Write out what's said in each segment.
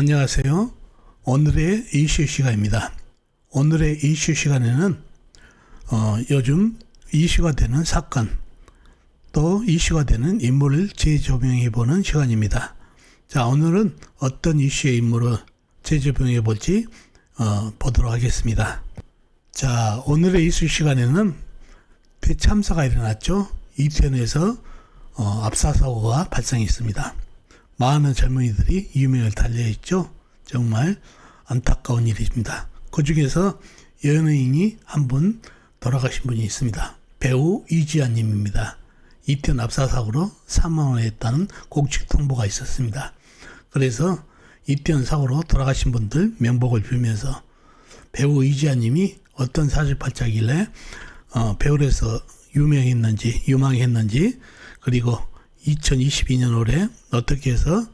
안녕하세요. 오늘의 이슈 시간입니다. 오늘의 이슈 시간에는 어, 요즘 이슈가 되는 사건 또 이슈가 되는 인물을 재조명해 보는 시간입니다. 자 오늘은 어떤 이슈의 인물을 재조명해 볼지 어, 보도록 하겠습니다. 자 오늘의 이슈 시간에는 대참사가 일어났죠. 이태원에서 어, 압사 사고가 발생했습니다. 많은 젊은이들이 유명을 달려있죠. 정말 안타까운 일입니다. 그 중에서 연예인이 한 분 돌아가신 분이 있습니다. 배우 이지아님입니다. 이태원 압사 사고로 사망했다는 공식 통보가 있었습니다. 그래서 이태원 사고로 돌아가신 분들 명복을 빌면서 배우 이지아님이 어떤 사주팔자길래 어, 배우로서 유명했는지 유망했는지 그리고 2022년 올해 어떻게 해서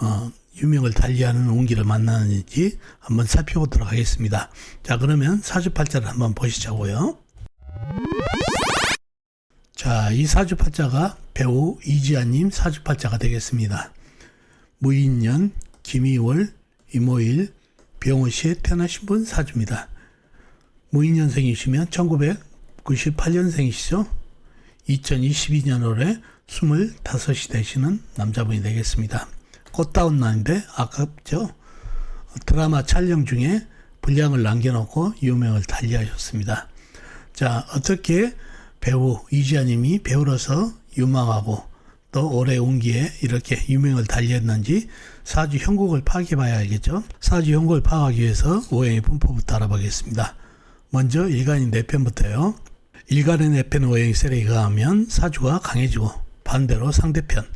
어, 유명을 달리하는 운기를 만나는지 한번 살펴보도록 하겠습니다. 자 그러면 사주팔자를 한번 보시자고요. 자, 이 사주팔자가 배우 이지아님 사주팔자가 되겠습니다. 무인년, 김이월, 이모일, 병호시에 태어나신 분 사주입니다. 무인년생이시면 1998년생이시죠? 2022년 올해 25이 되시는 남자분이 되겠습니다. 꽃다운 날인데 아깝죠? 드라마 촬영 중에 분량을 남겨놓고 유명을 달리하셨습니다. 자, 어떻게 배우 이지아님이 배우로서 유망하고 또 올해 운기에 이렇게 유명을 달리했는지 사주 형국을 파악해봐야 알겠죠? 사주 형국을 파악하기 위해서 오행의 분포부터 알아보겠습니다. 먼저 일간인 내 편부터요. 일간의 내편 오행 세력이 강하면 사주가 강해지고 반대로 상대편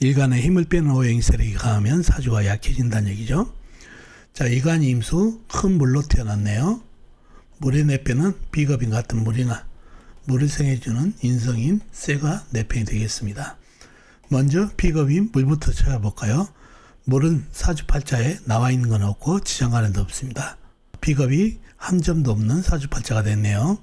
일간의 힘을 빼는 오행 세력이 강하면 사주가 약해진다는 얘기죠. 자, 일간이 임수 큰 물로 태어났네요. 물의 내편은 비겁인 같은 물이나 물을 생해주는 인성인 쇠가 내편이 되겠습니다. 먼저 비겁인 물부터 찾아볼까요? 물은 사주팔자에 나와 있는 건 없고 지정간에도 없습니다. 비겁이 한 점도 없는 사주팔자가 됐네요.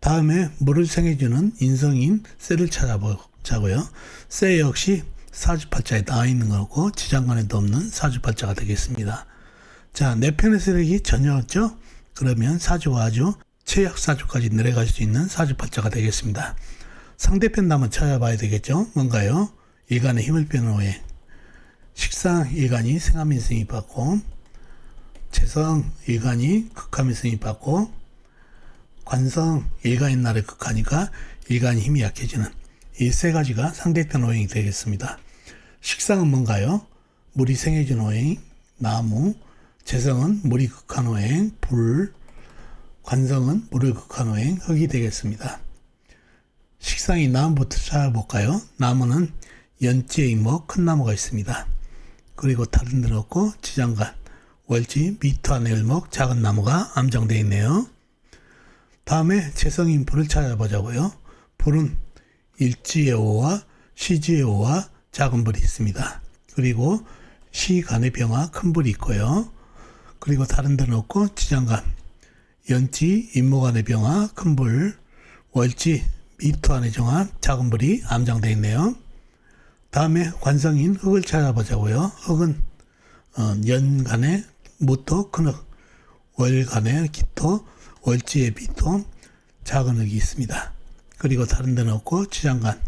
다음에 물을 생해주는 인성인 쇠를 찾아보 자고요. 쇠 역시 사주팔자에 나와 있는 거고 지장간에도 없는 사주팔자가 되겠습니다. 자, 내 편의 세력이 전혀 없죠? 그러면 사주가 아주 최약 사주까지 내려갈 수 있는 사주팔자가 되겠습니다. 상대편 한번 찾아봐야 되겠죠? 뭔가요? 일간의 힘을 빼는 후에 식상 일간이 생화민승이 받고 재성 일간이 극화민승이 받고 관성 일간인 날을 극하니까 일간이 힘이 약해지는 이 세 가지가 상대편 오행이 되겠습니다. 식상은 뭔가요? 물이 생해진 오행, 나무, 재성은 물이 극한 오행, 불, 관성은 물을 극한 오행, 흙이 되겠습니다. 식상이 나무부터 찾아볼까요? 나무는 연지의 이목 큰 나무가 있습니다. 그리고 다른 데는 없고 지장간, 월지, 미터 안의 을목 작은 나무가 암정되어 있네요. 다음에 재성인 불을 찾아보자고요. 불은 일지의 오와 시지의 오와 작은 불이 있습니다. 그리고 시간의 병화 큰 불이 있고요. 그리고 다른 데는 없고 지장간, 연지, 임목안의 병화 큰 불, 월지, 미토 안의 정화 작은 불이 암장되어 있네요. 다음에 관성인 흙을 찾아보자고요. 흙은 어, 연간의 무토 큰 흙, 월간의 기토, 월지의 비토, 작은 흙이 있습니다. 그리고 다른 데는 없고 지장간,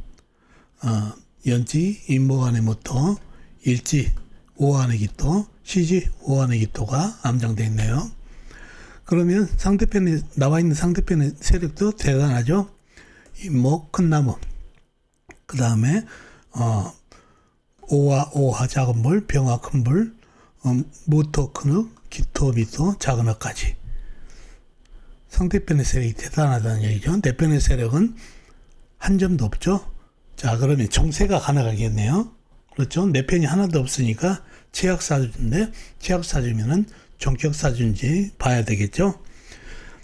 어, 연지, 임목안의 무토, 일지, 오안의 기토, 시지, 오안의 기토가 암장되어 있네요. 그러면 상대편에 나와 있는 상대편의 세력도 대단하죠. 이목 큰 나무, 그 다음에 어, 오와 오하 작은 불, 병화 큰 불, 어, 무토 큰 흙, 기토 미토 작은 흙까지 상대편의 세력이 대단하다는 얘기죠. 내 편의 세력은 한 점도 없죠. 자 그러면 정세가 가능하겠네요. 그렇죠. 내 편이 하나도 없으니까 최악사주인데 최악사주면은 종격사주인지 봐야 되겠죠.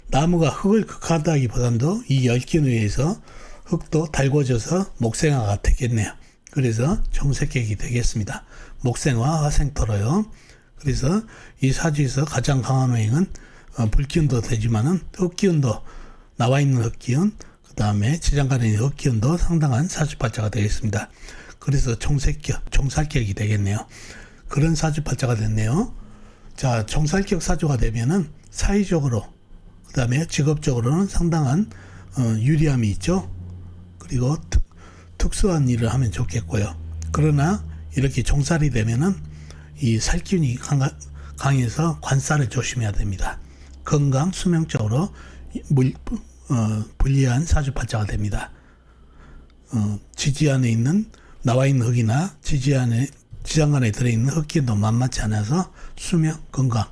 나무가 흙을 극하다기보단도 이 열기에 의해서 흙도 달궈져서 목생화가 되겠네요. 그래서 정색객이 되겠습니다. 목생화 화생토로요. 그래서 이 사주에서 가장 강한 오행은 어, 불기운도 되지만은 흙기운도 나와 있는 흙기운 그 다음에 지장간에 있는 흙기운도 상당한 사주팔자가 되겠습니다. 그래서 정색격, 정살격이 되겠네요. 그런 사주팔자가 됐네요. 자, 정살격 사주가 되면은 사회적으로 그 다음에 직업적으로는 상당한 어, 유리함이 있죠. 그리고 특, 특수한 일을 하면 좋겠고요. 그러나 이렇게 종살이 되면은 이 살균이 강해서 관살을 조심해야 됩니다. 건강 수명적으로 물, 어, 불리한 사주팔자가 됩니다. 어, 지지 안에 있는 나와 있는 흙이나 지지 안에 지장간에 들어있는 흙기도 만만치 않아서 수명 건강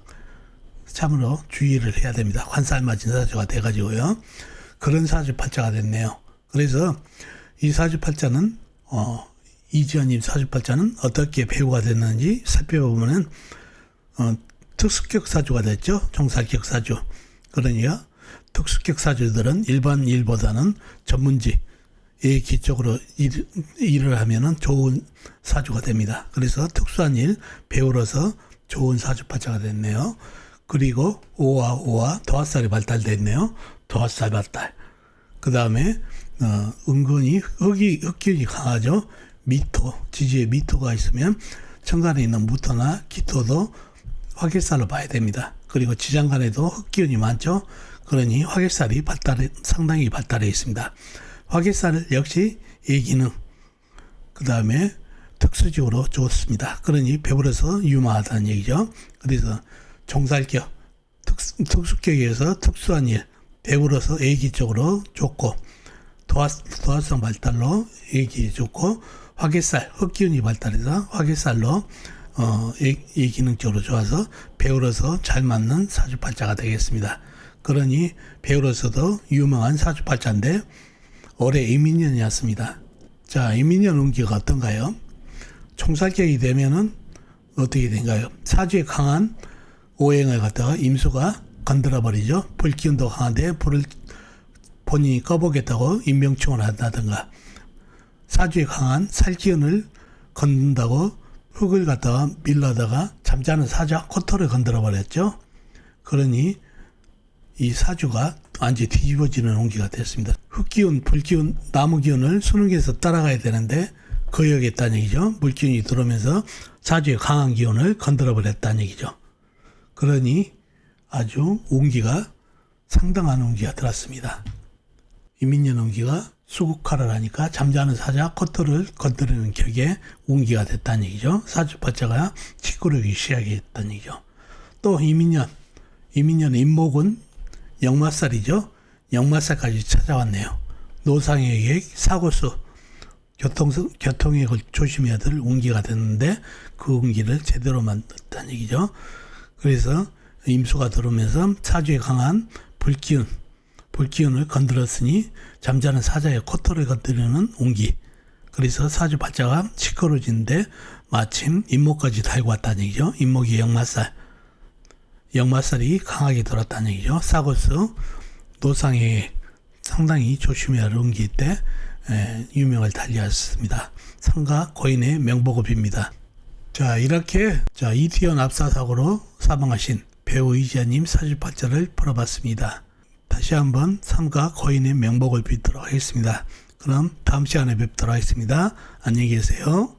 참으로 주의를 해야 됩니다. 관살 맞은 사주가 돼가지고요. 그런 사주팔자가 됐네요. 그래서 이 사주팔자는 어, 이지연님 사주팔자는 어떻게 배우가 됐는지 살펴보면은 어, 특수격 사주가 됐죠. 종살격 사주. 그러니까 특수격 사주들은 일반 일보다는 전문지에 기적으로 일, 일을 하면은 좋은 사주가 됩니다. 그래서 특수한 일 배우로서 좋은 사주팔자가 됐네요. 그리고 오와 오와 도화살이 발달됐네요. 도화살 발달. 그 다음에 어, 은근히 흙이 흙균이 강하죠. 미토 지지에 미토가 있으면 천간에 있는 무토나 기토도 화개살로 봐야 됩니다. 그리고 지장간에도 흙기운이 많죠. 그러니 화개살이 발달해 상당히 발달해 있습니다. 화개살 역시 이 기능 그 다음에 특수적으로 좋습니다. 그러니 배불러서 유망하다는 얘기죠. 그래서 종살격 특수, 특수격에서 특수한 일 배불러서 애기 쪽으로 좋고 도화, 도화성 발달로 애기 좋고 화개살 흙기운이 발달해서 화개살로 어, 이, 이 기능적으로 좋아서 배우로서 잘 맞는 사주팔자가 되겠습니다. 그러니 배우로서도 유명한 사주팔자인데 올해 이민년이었습니다. 자, 이민년 운기가 어떤가요? 총살격이 되면은 어떻게 된가요? 사주에 강한 오행을 갖다가 임수가 건드려 버리죠. 불기운도 강한데 불을 본인이 꺼보겠다고 임명충을 한다든가 사주에 강한 살기운을 건든다고 흙을 갖다가 밀라다가 잠자는 사자 코털을 건드려 버렸죠. 그러니 이 사주가 완전히 뒤집어지는 온기가 됐습니다. 흙기운, 불기운, 나무기운을 수능에서 따라가야 되는데 거역했다는 얘기죠. 물기운이 들어오면서 사주의 강한 기운을 건드려 버렸다는 얘기죠. 그러니 아주 온기가 상당한 온기가 들었습니다. 이민년 온기가 수국화를 하니까 잠자는 사자 코털을 건드리는 격에 운기가 됐다는 얘기죠. 사주파자가 치꾸르기 시작했다는 얘기죠. 또 이민년, 이민년 임목은 역마살이죠. 역마살까지 찾아왔네요. 노상에게 사고수, 교통, 교통액을 조심해야 될 운기가 됐는데 그 운기를 제대로 만들었다는 얘기죠. 그래서 임수가 들어오면서 사주에 강한 불기운, 불기운을 건드렸으니 잠자는 사자의 코털을 건드리는 온기. 그래서 사주 발자가 시끄러진데 마침 임목까지 달고 왔다는 얘기죠. 임목이 역마살. 역마살이 강하게 들었다는 얘기죠. 사고스 노상에 상당히 조심해야 할 운기 때 에, 유명을 달리했습니다. 상가 고인의 명복을 빕니다. 자 이렇게 자 이티원 압사사고로 사망하신 배우 이지아님 사주팔자를 풀어봤습니다. 다시 한번 삼가 거인의 명복을 빕도록 하겠습니다. 그럼 다음 시간에 뵙도록 하겠습니다. 안녕히 계세요.